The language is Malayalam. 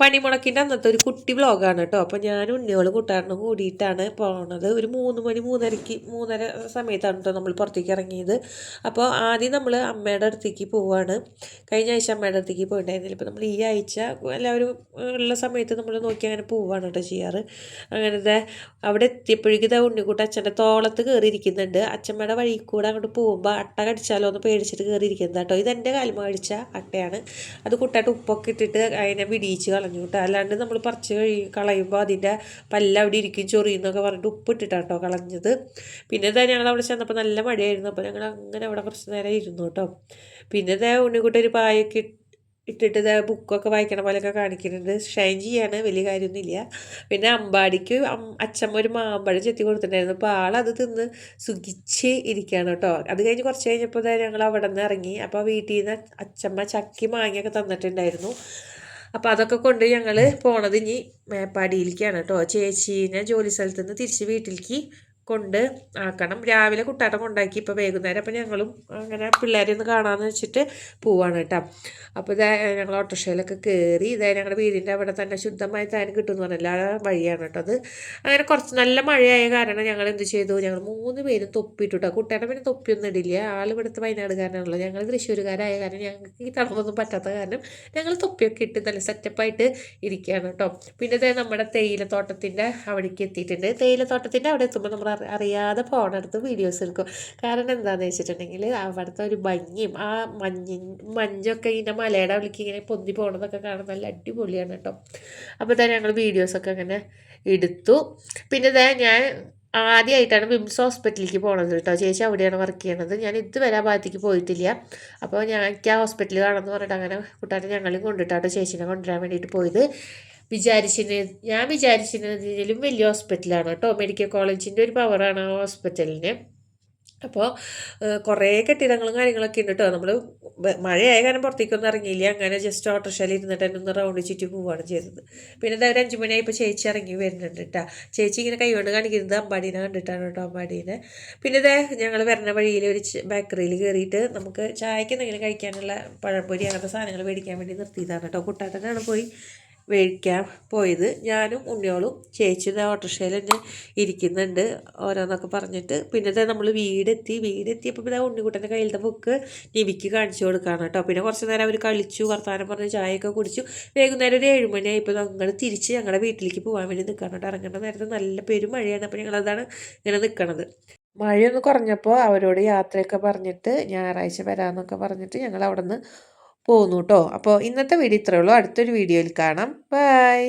പണിമുടക്കിന്റെ അന്നത്തെ ഒരു കുട്ടി വ്ലോഗാണ് കേട്ടോ. അപ്പോൾ ഞാൻ ഉണ്ണിയോൾ കൂട്ടാരനും കൂടിയിട്ടാണ് പോണത്. ഒരു മൂന്ന് മണി മൂന്നരയ്ക്ക് മൂന്നര സമയത്താണ് കേട്ടോ നമ്മൾ പുറത്തേക്ക് ഇറങ്ങിയത്. അപ്പോൾ ആദ്യം നമ്മൾ അമ്മയുടെ അടുത്തേക്ക് പോവാണ്. കഴിഞ്ഞ ആഴ്ച അമ്മയുടെ അടുത്തേക്ക് പോയിട്ടുണ്ടായിരുന്നില്ല. ഇപ്പോൾ നമ്മൾ ഈ ആഴ്ച എല്ലാവരും ഉള്ള സമയത്ത് നമ്മൾ നോക്കി അങ്ങനെ പോവാണ് കേട്ടോ ചെയ്യാറ്. അങ്ങനത്തെ അവിടെ എത്തിയപ്പോഴേക്കും ഇതാ ഉണ്ണിക്കുട്ട അച്ഛന്റെ തോളത്ത് കയറിയിരിക്കുന്നുണ്ട്. അച്ഛമ്മയുടെ വഴി കൂടെ അങ്ങോട്ട് പോകുമ്പോൾ അട്ട കടിച്ചാലോ എന്ന് പേടിച്ചിട്ട് കയറിയിരിക്കുന്നത് കേട്ടോ. ഇതെന്റെ കാലുമ കടിച്ച അട്ടയാണ്. അത് കുട്ടായിട്ട് ഉപ്പൊക്കെ ഇട്ടിട്ട് അതിനെ പിടിയിച്ച് കളഞ്ഞു കേട്ടോ. അല്ലാണ്ട് നമ്മൾ പറിച്ച് കഴി കളയുമ്പോൾ അതിന്റെ പല്ല അവിടെ ഇരിക്കും ചൊറിയെന്നൊക്കെ പറഞ്ഞിട്ട് ഉപ്പിട്ടിട്ടാണ് കേട്ടോ കളഞ്ഞത്. പിന്നെ ഇതാ ഞങ്ങൾ അവിടെ ചെന്നപ്പോൾ നല്ല മഴയായിരുന്നു അപ്പോൾ ഞങ്ങൾ അങ്ങനെ അവിടെ കുറച്ച് നേരം ഇരുന്നു കേട്ടോ. പിന്നെ ഇതാ ഉണ്ണിക്കുട്ടി ഒരു പായൊക്കെ ഇട്ടിട്ട് ഇതാ ബുക്കൊക്കെ വായിക്കണ പോലെയൊക്കെ കാണിക്കുന്നുണ്ട്. ഷൈൻ ചെയ്യാണ് വലിയ കാര്യമൊന്നുമില്ല. പിന്നെ അമ്പാടിക്ക് അച്ഛമ്മ ഒരു മാമ്പഴം ചെത്തി കൊടുത്തിട്ടുണ്ടായിരുന്നു. അപ്പോൾ ആളത് തിന്ന് സുഖിച്ച് ഇരിക്കുകയാണ് കേട്ടോ. അത് കഴിഞ്ഞ് കുറച്ച് കഴിഞ്ഞപ്പോൾ ഞങ്ങൾ അവിടെ നിന്ന് ഇറങ്ങി. അപ്പോൾ വീട്ടിൽ നിന്ന് അച്ഛമ്മ ചക്കി മാങ്ങയൊക്കെ തന്നിട്ടുണ്ടായിരുന്നു. അപ്പോൾ അതൊക്കെ കൊണ്ട് ഞങ്ങൾ പോണത് ഇനി മേപ്പാടിയിലേക്കാണ് കേട്ടോ ചേച്ചീനെ ജോലി സ്ഥലത്തുനിന്ന് തിരിച്ച് വീട്ടിലേക്ക് കൊണ്ട് ആക്കണം. രാവിലെ കുട്ടാട്ടം കൊണ്ടാക്കി ഇപ്പോൾ വൈകുന്നേരം. അപ്പോൾ ഞങ്ങളും അങ്ങനെ പിള്ളേരെ ഒന്ന് കാണാമെന്ന് വെച്ചിട്ട് പോവാണ് കേട്ടോ. അപ്പോൾ ഇതാ ഞങ്ങൾ ഓട്ടോറിക്ഷയിലൊക്കെ കയറി ഇതാ ഞങ്ങളുടെ വീടിന്റെ അവിടെ തന്നെ ശുദ്ധമായി താൻ കിട്ടുമെന്ന് പറഞ്ഞില്ല ആ വഴിയാണ് കേട്ടോ അത്. അങ്ങനെ കുറച്ച് നല്ല മഴയായ കാരണം ഞങ്ങൾ എന്ത് ചെയ്തു? ഞങ്ങൾ മൂന്ന് പേരും തൊപ്പിട്ടു കേട്ടോ പിന്നെ തൊപ്പിയൊന്നും ഇടില്ല. ആൾ ഇവിടുത്തെ വയനാടുകാരനാണല്ലോ. ഞങ്ങൾ തൃശ്ശൂരുകാരായ കാരണം ഞങ്ങൾക്ക് ഈ തണുപ്പൊന്നും പറ്റാത്ത കാരണം ഞങ്ങൾ തൊപ്പിയൊക്കെ ഇട്ട് നല്ല സെറ്റപ്പായിട്ട് ഇരിക്കുകയാണ് കേട്ടോ. പിന്നെ ഇതേ നമ്മുടെ തേയിലത്തോട്ടത്തിന്റെ അവിടേക്ക് എത്തിയിട്ടുണ്ട്. തേയിലത്തോട്ടത്തിന്റെ അവിടെ എത്തുമ്പോൾ നമ്മൾ അറിയാതെ ഫോണെടുത്ത് വീഡിയോസ് എടുക്കും. കാരണം എന്താണെന്ന് വെച്ചിട്ടുണ്ടെങ്കിൽ അവിടുത്തെ ഒരു ഭംഗിയും ആ മഞ്ഞി മഞ്ഞൊക്കെ ഇങ്ങനെ മലയുടെ വിളിക്ക് ഇങ്ങനെ പൊന്തി പോകണതൊക്കെ കാണാൻ നല്ല അടിപൊളിയാണ് കേട്ടോ. അപ്പോൾ തന്നെ ഞങ്ങൾ വീഡിയോസൊക്കെ അങ്ങനെ എടുത്തു. പിന്നെ ഇതാ ഞാൻ ആദ്യമായിട്ടാണ് വിംസ് ഹോസ്പിറ്റലിലേക്ക് പോണത് കേട്ടോ. ചേച്ചി അവിടെയാണ് വർക്ക് ചെയ്യണത്. ഞാൻ ഇതുവരെ ആ ഭാഗത്തേക്ക് പോയിട്ടില്ല. അപ്പോൾ ഞാൻ എനിക്ക് ആ ഹോസ്പിറ്റലിൽ കാണുമെന്ന് പറഞ്ഞിട്ട് അങ്ങനെ കൂട്ടാൻ ഞങ്ങളും കൊണ്ടിട്ടാട്ടോ ചേച്ചീനെ കൊണ്ടുവരാൻ വേണ്ടിയിട്ട് പോയത്. വിചാരിച്ചിന് ഞാൻ വിചാരിച്ചിരുന്നതിലും വലിയ ഹോസ്പിറ്റലാണ് കേട്ടോ. മെഡിക്കൽ കോളേജിന്റെ ഒരു പവറാണ് ആ ഹോസ്പിറ്റലിന് അപ്പോൾ കുറേ കെട്ടിടങ്ങളും കാര്യങ്ങളൊക്കെ ഉണ്ട് കേട്ടോ. നമ്മൾ മഴയായ കാരണം പുറത്തേക്കൊന്നും ഇറങ്ങിയില്ല. അങ്ങനെ ജസ്റ്റ് ഓട്ടോറിക്ഷയിൽ ഇരുന്നിട്ട് തന്നെ ഒന്ന് റൗണ്ട് ചുറ്റി പോവുകയാണ് ചെയ്തത്. പിന്നെ എന്തായാലും ഒരു മണിയായി ഇപ്പോൾ ചേച്ചി ഇറങ്ങി വരുന്നുണ്ട് കേട്ടോ ചേച്ചി ഇങ്ങനെ കൈകൊണ്ട് കാണിക്കുന്നത് അമ്പാടീനെ കണ്ടിട്ടാണ് കേട്ടോ അമ്പാടീനെ. പിന്നെ ഇതേ ഞങ്ങൾ വരുന്ന വഴിയിൽ ഒരു ബേക്കറിയിൽ കയറിയിട്ട് നമുക്ക് ചായക്ക് എന്തെങ്കിലും കഴിക്കാനുള്ള പഴംപൊരി അങ്ങനത്തെ സാധനങ്ങൾ മേടിക്കാൻ വേണ്ടി നിർത്തിയതാണ് കേട്ടോ കുട്ടാട്ടനാണ് പോയി. മേടിക്കാൻ പോയത്. ഞാനും ഉണ്ണിയോളും ചേച്ചി ഓട്ടോറിക്ഷയിൽ തന്നെ ഇരിക്കുന്നുണ്ട് ഓരോന്നൊക്കെ പറഞ്ഞിട്ട്. പിന്നെ നമ്മൾ വീടെത്തി. വീടെത്തിയപ്പോൾ പിന്നെ ഉണ്ണിക്കുട്ടന്റെ കയ്യിലത്തെ ബുക്ക് നിവിക്ക് കാണിച്ചു കൊടുക്കുകയാണ് കേട്ടോ. പിന്നെ കുറച്ച് നേരം അവർ കളിച്ചു വർത്തമാനം പറഞ്ഞ് ചായയൊക്കെ കുടിച്ചു. വൈകുന്നേരം ഒരു ഏഴുമണിയായി ഇപ്പോൾ ഞങ്ങൾ തിരിച്ച് ഞങ്ങളുടെ വീട്ടിലേക്ക് പോകാൻ വേണ്ടി നിൽക്കാൻ കേട്ടോ. ഇറങ്ങേണ്ട നേരത്തെ നല്ല പെരുമഴയാണ് അപ്പോൾ ഞങ്ങളതാണ് ഇങ്ങനെ നിൽക്കണത് മഴയൊന്ന് കുറഞ്ഞപ്പോൾ അവരോട് യാത്രയൊക്കെ പറഞ്ഞിട്ട് ഞായറാഴ്ച വരാമെന്നൊക്കെ പറഞ്ഞിട്ട് ഞങ്ങൾ അവിടെ നിന്ന് പോന്നു കേട്ടോ അപ്പോൾ ഇന്നത്തെ വീഡിയോ ഇത്രയേ ഉള്ളൂ. അടുത്തൊരു വീഡിയോയിൽ കാണാം. ബൈ.